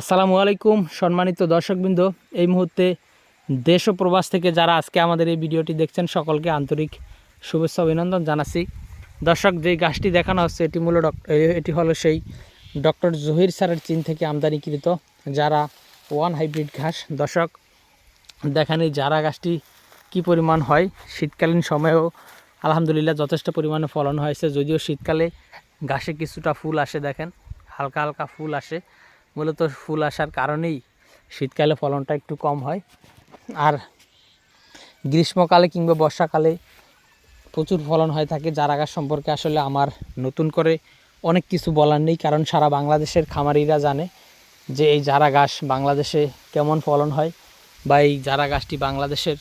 আসসালামু আলাইকুম, সম্মানিত দর্শকবৃন্দ। এই মুহূর্তে দেশ ও প্রবাস থেকে যারা আজকে আমাদের এই ভিডিওটি দেখছেন, সকলকে আন্তরিক শুভেচ্ছা অভিনন্দন জানাচ্ছি। দর্শক, যে গাছটি দেখানো হচ্ছে, এটি মূল এটি হলো সেই ডক্টর জহির স্যারের চীন থেকে আমদানিকৃত যারা ওয়ান হাইব্রিড ঘাস। দর্শক, দেখেন এই জারা গাছটি কী পরিমাণ হয়, শীতকালীন সময়েও আলহামদুলিল্লাহ যথেষ্ট পরিমাণে ফলন হয়েছে। যদিও শীতকালে গাছে কিছুটা ফুল আসে, দেখেন, হালকা হালকা ফুল আসে। মূলত ফুল আসার কারণেই শীতকালে ফলনটা একটু কম হয়। আর গ্রীষ্মকালে কিংবা বর্ষাকালে প্রচুর ফলন হয়ে থাকে। চারা গাছ সম্পর্কে আসলে আমার নতুন করে অনেক কিছু বলার নেই, কারণ সারা বাংলাদেশের খামারিরা জানে যে এই চারা গাছ বাংলাদেশে কেমন ফলন হয় বা এই চারা গাছটি বাংলাদেশের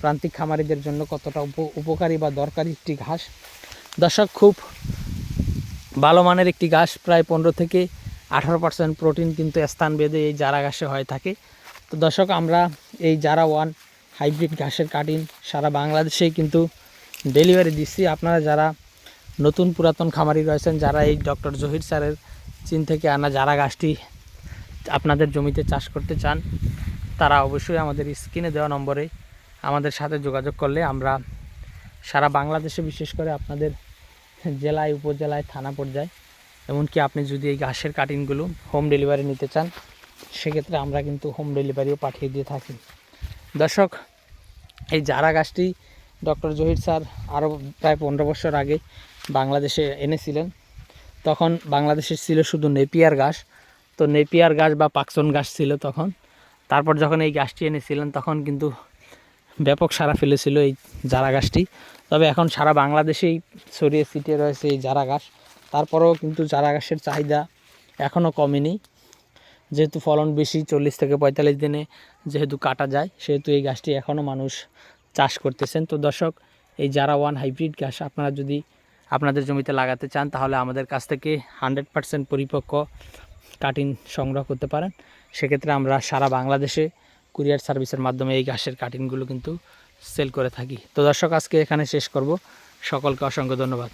প্রান্তিক খামারিদের জন্য কতটা উপ- উপকারী বা দরকারি একটি ঘাস। দর্শক, খুব ভালো মানের একটি ঘাস প্রায় পনেরো থেকে আঠারো পার্সেন্ট প্রোটিন কিন্তু স্থান বেঁধে এই জারা ঘাসে হয়ে থাকে। তো দর্শক, আমরা এই জারা ওয়ান হাইব্রিড ঘাসের কাটিং সারা বাংলাদেশেই কিন্তু ডেলিভারি দিচ্ছি। আপনারা যারা নতুন পুরাতন খামারি রয়েছেন, যারা এই ডক্টর জহির স্যারের চীন থেকে আনা জারা গাছটি আপনাদের জমিতে চাষ করতে চান, তারা অবশ্যই আমাদের স্ক্রিনে দেওয়া নম্বরে আমাদের সাথে যোগাযোগ করলে আমরা সারা বাংলাদেশে বিশেষ করে আপনাদের জেলায়, উপজেলায়, থানা পর্যায়ে এমনকি আপনি যদি এই ঘাসের কাটিংগুলো হোম ডেলিভারি নিতে চান, সেক্ষেত্রে আমরা কিন্তু হোম ডেলিভারিও পাঠিয়ে দিয়ে থাকি। দর্শক, এই জারা গাছটি ডক্টর জহির স্যার আরও প্রায় পনেরো বছর আগে বাংলাদেশে এনেছিলেন, তখন বাংলাদেশে ছিল শুধু নেপিয়ার গাছ তো নেপিয়ার গাছ বা পাকসন গাছ ছিল তখন। তারপর যখন এই গাছটি এনেছিলেন, তখন কিন্তু ব্যাপক সারা ফেলেছিল এই জারা গাছটি তবে এখন সারা বাংলাদেশেই ছড়িয়ে ছিটিয়ে রয়েছে এই জারা গাছ তারপরেও কিন্তু চারা গাছের চাহিদা এখনও কমেনি। যেহেতু ফলন বেশি চল্লিশ থেকে পঁয়তাল্লিশ দিনে যেহেতু কাটা যায়, সেহেতু এই গাছটি এখনও মানুষ চাষ করতেছেন। তো দর্শক, এই জারা ওয়ান হাইব্রিড গাছ আপনারা যদি আপনাদের জমিতে লাগাতে চান, তাহলে আমাদের কাছ থেকে হান্ড্রেড পারসেন্ট পরিপক্ক কাটিং সংগ্রহ করতে পারেন। সেক্ষেত্রে আমরা সারা বাংলাদেশে কুরিয়ার সার্ভিসের মাধ্যমে এই গাছের কাটিংগুলো কিন্তু সেল করে থাকি। তো দর্শক, আজকে এখানে শেষ করব। সকলকে অসংখ্য ধন্যবাদ।